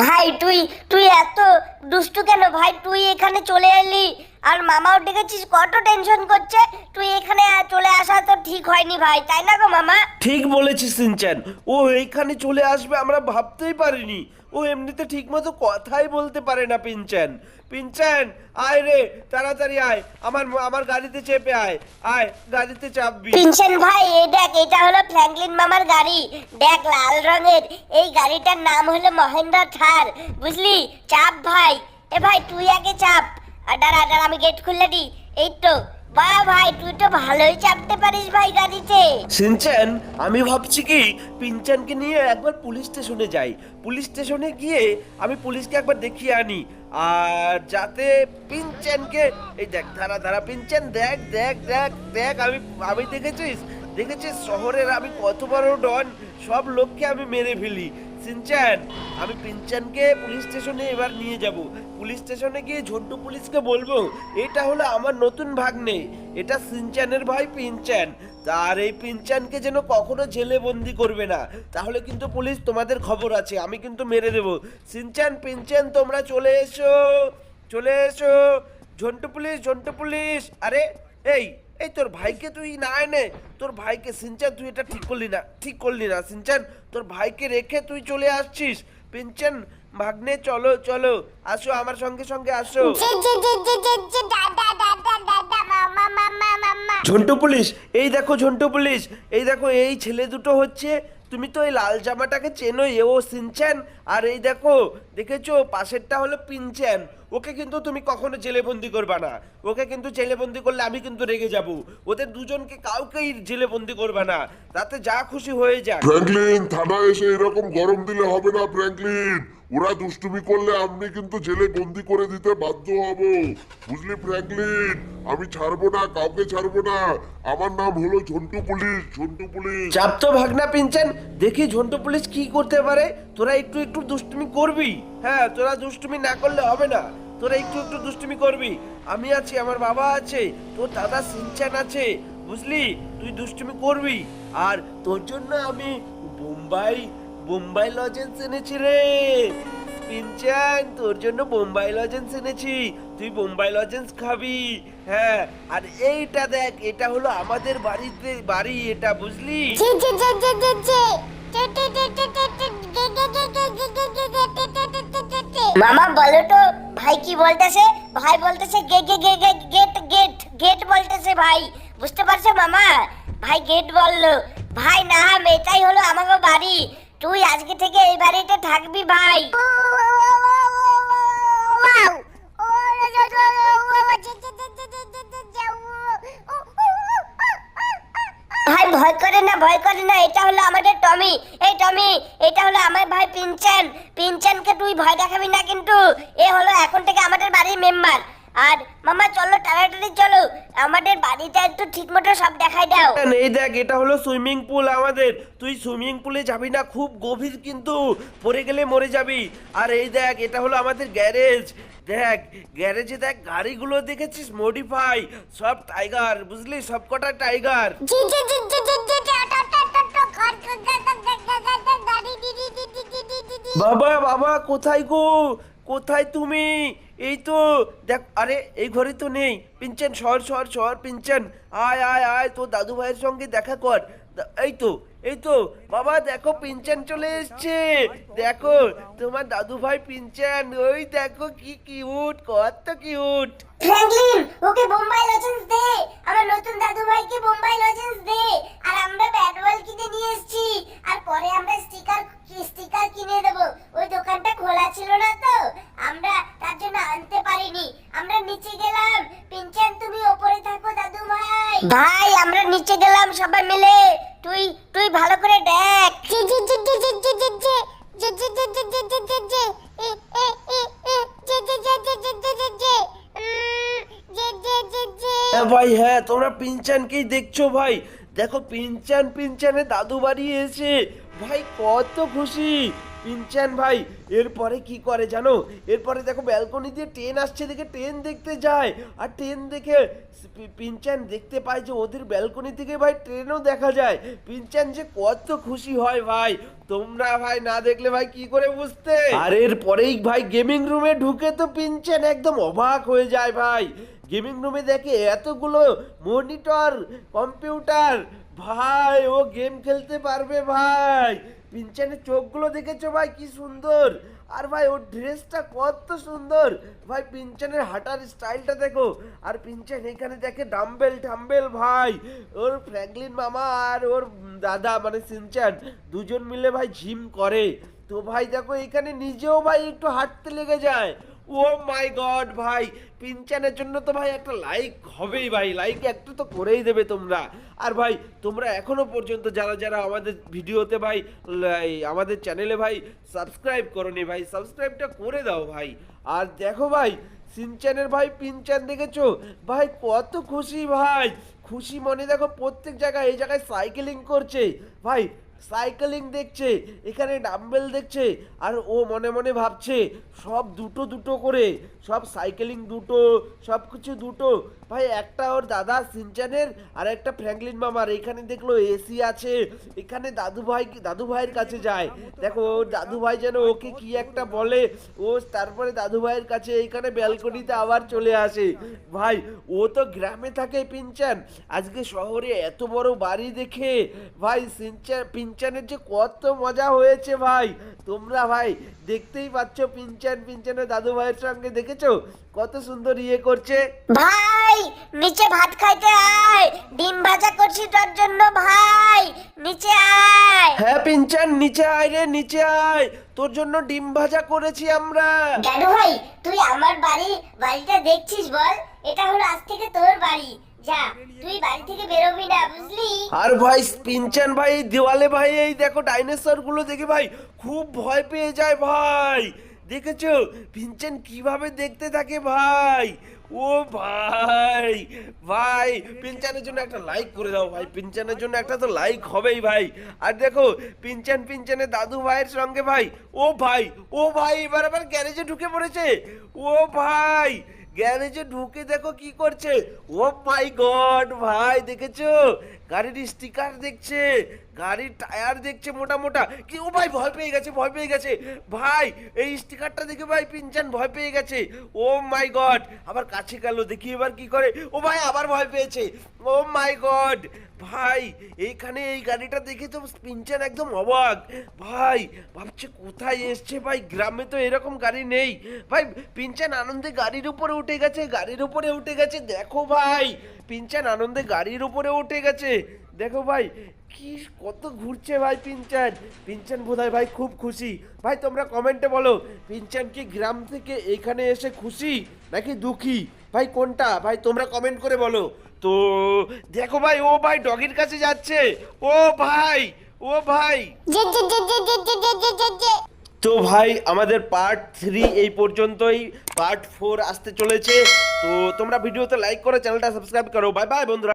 ভাই তুই তুই এত দুষ্টু কেন? ভাই তুই এখানে চলে এলি আর মামাও ডেকেছিস কত টেনশন করছে? তুই এখানে চলে আসা তো ঠিক হয়নি ভাই তাই না গো মামা? ঠিক বলেছিস সিনচান ও এইখানে চলে আসবে আমরা ভাবতেই পারিনি। ও এমনিতে ঠিকমতো কথাই বলতে পারে না পিনচান পিনচান আয় রে তাড়াতাড়ি আয়। আমার আমার গাড়িতে চেপে আয়। আয় গাড়িতে চাপবি। পিনশন ভাই এই দেখ এটা হলো ফ্র্যাঙ্কলিন মামার গাড়ি। দেখ লাল রঙের। এই গাড়িটার নাম হলো মহেন্দ্র থার। বুঝলি? চাপ ভাই। এ ভাই, তুই আগে চাপ। আর আমি গেট খুললে দি। এই তো। বাহ ভাই, তুই তো ভালোই চাপতে পারিস ভাই গাড়িতে। সিনচান আমি ভাবছি কি পিনচানকে নিয়ে একবার পুলিশ স্টেশনে যাই। পুলিশ স্টেশনে গিয়ে আমি পুলিশকে একবার দেখিয়ে আনি। আর যাতে পিনচানকে এই দেখ ধারা ধারা পিনচান দেখ দেখ দেখ দেখ, আমি আমি দেখেছিস? দেখেছিস? শহরের আমি কত বড় ডন, সব লোককে আমি মেরে ফেলি। সিনচান আমি পিনচানকে পুলিশ স্টেশনে এবার নিয়ে যাব। পুলিশ স্টেশনে গিয়ে ঝন্টু পুলিশকে বলব, এটা হলো আমার নতুন ভাগ্নে, এটা সিনচানের ভাই পিনচান তার এই পিনচানকে যেন কখনো জেলে বন্দি করবে না। তাহলে কিন্তু পুলিশ তোমাদের খবর আছে, আমি কিন্তু মেরে দেবো। সিনচান পিনচান তোমরা চলে এসো চলে এসো। ঝন্টু পুলিশ ঝন্টু পুলিশ, আরে, এই এই তোর ভাইকে তুই না এনে, তোর ভাইকে সিনচান, তুই এটা ঠিক করলি না, ঠিক করলি না। সিনচান, তোর ভাইকে রেখে তুই চলে আসছিস। পিনচান, ভাগ্নে, চলো চলো, আসো, আমার সঙ্গে সঙ্গে আসো। ঝন্টু পুলিশ, এই দেখো ঝন্টু পুলিশ, এই দেখো, এই ছেলে দুটো হচ্ছে, তুমি তো এই লাল জামাটাকে চেনোই, ও সিনচ্যান আর এই দেখো দেখেছ? পাশেরটা হলো পিনচ্যান। ওকে কিন্তু তুমি কখনো জেলে বন্দি করবা না। ওকে কিন্তু জেলে বন্দি করলে আমি কিন্তু রেগে যাব। ওদের দুজনকে কাউকেই জেলে বন্দি করবা না। তাতে যা খুশি হয়ে যাক ফ্র্যাঙ্কলিন থানায় এসে এরকম গরম দিলে হবে না ফ্র্যাঙ্কলিন। ওরা দুষ্টুমি করলে আপনি কিন্তু জেলে বন্দি করে দিতে বাধ্য হব। বুঝলি ফ্র্যাঙ্কলিন? আমি ছাড়বো না কাউকে ছাড়বো না। আমার নাম হলো ঝন্টু পুলিশ ঝন্টু পুলিশ। চাপ তো ভাগনা পিনচ্যান। দেখি ঝন্টু পুলিশ কি করতে পারে? তোরা একটু একটু দুষ্টুমি করবি? হ্যাঁ তোরা দুষ্টুমি না করলে হবে না। তোরা একটু একটু দুষ্টুমি করবি। আমি আছি, আমার বাবা আছে, তোর দাদা সিনচ্যান আছে, বুঝলি? তুই দুষ্টুমি করবি। আর তোর জন্য আমি বোম্বাই বোম্বাই লজেন্স এনেছি রে। পিনচ্যান তোর জন্য বোম্বাই লজেন্স এনেছি। তুই বোম্বাই লজেন্স খাবি। হ্যাঁ আর এইটা দেখ, এটা হলো আমাদের বাড়িতে বাড়ি, এটা বুঝলি? মামা বলো তো ভাই কি বলতেছে ভাই বলতেছে গে গে গে গে গেট গেট গেট বলতেছে ভাই বুঝতে পারছ মামা ভাই গেট বলল ভাই না এটাই হলো আমাকে বাড়ি তুই আজকে থেকে এই বাড়িতে থাকবি ভাই ভয় করে না, ভয় করে না, এটা হলো আমাদের টমি। এই টমি, এটা হলো আমার ভাই পিনচান। পিনচানকে তুই ভয় দেখাবি না কিন্তু, এ হলো এখন থেকে আমাদের বাড়ির মেম্বার আর মামা চলো তাড়াতাড়ি চলো আমাদের বাড়িটা একটু ঠিকমতো সব দেখাই দাও এই দেখ এটা হলো সুইমিং পুল আমাদের তুই সুইমিং পুলে যাবি না খুব গভীর কিন্তু পড়ে গেলে মরে যাবি আর এই দেখ এটা হলো আমাদের গ্যারেজ দেখ গ্যারেজে দেখ গাড়িগুলো দেখেছিস মডিফাই সব টাইগার বুঝলি সব কটা টাইগার বাবা বাবা কোথায় গো কোথায় তুমি এই তো, দেখ, আরে এই ঘরে তো নেই। পিনচেন, সর সর সর, পিনচেন। আয় আয় আয় তো দাদু ভাইয়ের সঙ্গে দেখা কর। এই তো এই তো, বাবা, দেখো পিনচেন চলে এসছে। দেখো, তোমার দাদু ভাই পিনচেন, ওই দেখো কি কিউট কত cute Franklin okay Bombay lozenges দে। আমার নতুন দাদু ভাইকে বোম্বাই লজেন্স দে। আর আমরা ব্যাট বল কিনে নিয়ে এসেছি। আর পরে আমরা স্টিকার ভাই আমরা নিচে গেলাম সবাই মিলে তুই তুই ভালো করে দেখ জি জি জি জি জি জি জি জি জি জি জি জি জি জি জি জি এ এ এ এ জি জি জি জি জি জি জি জি জি জি জি জি হ্যাঁ ভাই হ্যাঁ তোমরা পিনচানকেই দেখছ ভাই দেখো পিনচান পিনচানে দাদু বাড়ি এসে ভাই কত খুশি পিনচান ভাই, এরপরে কি করে জানো? এরপরে দেখো ব্যালকনি দিয়ে ট্রেন আসছে দেখে ট্রেন দেখতে যায়। আর ট্রেন দেখে পিনচান দেখতে পায় যে ওদের ব্যালকনি থেকে ভাই ট্রেনও দেখা যায়। পিনচান যে কত খুশি হয় ভাই। তোমরা ভাই না দেখলে ভাই কি করে বুঝতে? আর এরপরেই ভাই গেমিং রুমে ঢুকে তো পিনচান একদম অবাক হয়ে যায় ভাই। গেমিং রুমে দেখে এতগুলো মনিটর কম্পিউটার ভাই ও গেম খেলতে পারবে ভাই। পিনচানের চোখগুলো দেখেছ ভাই? কি সুন্দর। আর ভাই, ওর ড্রেসটা কত সুন্দর। ভাই, পিনচানের হাঁটার স্টাইলটা দেখো। আর পিনচান এখানে দেখে ডাম্বেল ঠাম্বেল ভাই। ওর ফ্র্যাঙ্কলিন মামা আর ওর দাদা মানে সিনচান, দুজন মিলে ভাই জিম করে। তো ভাই, দেখো, এখানে নিজেও ভাই একটু হাঁটতে লেগে যায়। ও মাই গড ভাই পিনচানের জন্য তো ভাই একটা লাইক হবেই ভাই লাইক একটু তো করেই দেবে তোমরা। আর ভাই, তোমরা এখনও পর্যন্ত যারা যারা আমাদের ভিডিওতে ভাই আমাদের চ্যানেলে ভাই সাবস্ক্রাইব করনি ভাই সাবস্ক্রাইবটা করে দাও ভাই। আর দেখো ভাই সিনচানের ভাই পিনচান দেখেছ? ভাই, কত খুশি ভাই। খুশি মনে দেখো প্রত্যেক জায়গায়, এই জায়গায় সাইকেলিং করছে। ভাই সাইকেলিং দেখছে, এখানে ডাম্বেল দেখছে, আর ও মনে মনে ভাবছে, সব দুটো দুটো করে, সব সাইকেলিং দুটো, সব কিছু দুটো। ভাই, একটা ওর দাদা সিনচানের, আর একটা ফ্র্যাঙ্কলিন মামার, এখানে দেখল এসি আছে, এখানে দাদু ভাই, দাদু ভাইয়ের কাছে যায়। দেখো, ওর দাদু ভাই যেন ওকে কি একটা বলে, ও তারপরে দাদু ভাইয়ের কাছে এইখানে ব্যালকনিতে আবার চলে আসে। ভাই, ও তো গ্রামে থাকে পিনচান, আজকে শহরে এত বড় বাড়ি দেখে, ভাই সিনচান পিনচানের যে কত মজা হয়েছে ভাই। তোমরা ভাই দেখতেই পাচ্ছ পিনচান পিনচানের দাদু ভাইয়ের সঙ্গে দেখেছ? কত সুন্দর ইয়ে করছে। ভাই নিচে ভাত খাইতে আয়। ডিম ভাজা করছি তোর জন্য ভাই। নিচে আয়। হ্যাঁ পিনচান নিচে আয় রে নিচে আয়। তোর জন্য ডিম ভাজা করেছি আমরা। দাদু ভাই তুই আমার বাড়ি বাড়িটা দেখছিস বল? এটা হলো আজ থেকে তোর বাড়ি। যা তুই বাড়ি থেকে বেরোবি না। আর ভাই পিনচান ভাই দেওয়ালে ভাই, এই দেখো ডাইনোসরগুলো দেখে ভাই খুব ভয় পেয়ে যায় ভাই। দেখেছ? পিনচান কীভাবে দেখতে থাকে ভাই? ও ভাই ভাই পিনচানের জন্য একটা লাইক করে দাও ভাই। পিনচানের জন্য একটা তো লাইক হবেই ভাই। আর দেখো পিনচান পিনচানের দাদু ভাইয়ের সঙ্গে ভাই, ও ভাই ও ভাই, এবার আবার গ্যারেজে ঢুকে পড়েছে। ও ভাই গ্যারেজে ঢুকে দেখো কি করছে। ও মাই গড ভাই, দেখেছ? গাড়ির স্টিকার দেখছে, গাড়ির টায়ার দেখছে মোটা মোটা কি, ও ভাই, ভয় পেয়ে গেছে, ভয় পেয়ে গেছে। ভাই, এই স্টিকারটা দেখে ভাই পিনচান ভয় পেয়ে গেছে। ও মাই গড আবার কাছে গেল, দেখি এবার কি করে। ও ভাই, আবার ভয় পেয়েছে। ও মাই গড ভাই, এইখানে এই গাড়িটা দেখে তো পিনচান একদম অবাক। ভাই, ভাবছে কোথায় এসছে? ভাই, গ্রামে তো এরকম গাড়ি নেই। ভাই, পিনচান আনন্দে গাড়ির উপরে উঠে গেছে গাড়ির উপরে উঠে গেছে দেখো ভাই পিনচান আনন্দে গাড়ির উপরে উঠে গেছে দেখো ভাই কি কত ঘুরছে ভাই পিনচান পিনচান বোধহয় ভাই খুব খুশি ভাই তোমরা কমেন্টে বলো পিনচান কি গ্রাম থেকে এখানে এসে খুশি নাকি দুঃখী ভাই কোনটা ভাই তোমরা কমেন্ট করে বলো তো দেখো ভাই ও ভাই ডগির কাছে যাচ্ছে ও ভাই ও ভাই তো ভাই, আমাদের পার্ট থ্রি এই পর্যন্তই। পার্ট ফোর আসতে চলেছে। তো তোমরা ভিডিওতে লাইক করে চ্যানেলটা সাবস্ক্রাইব করো। বাই বাই বন্ধুরা।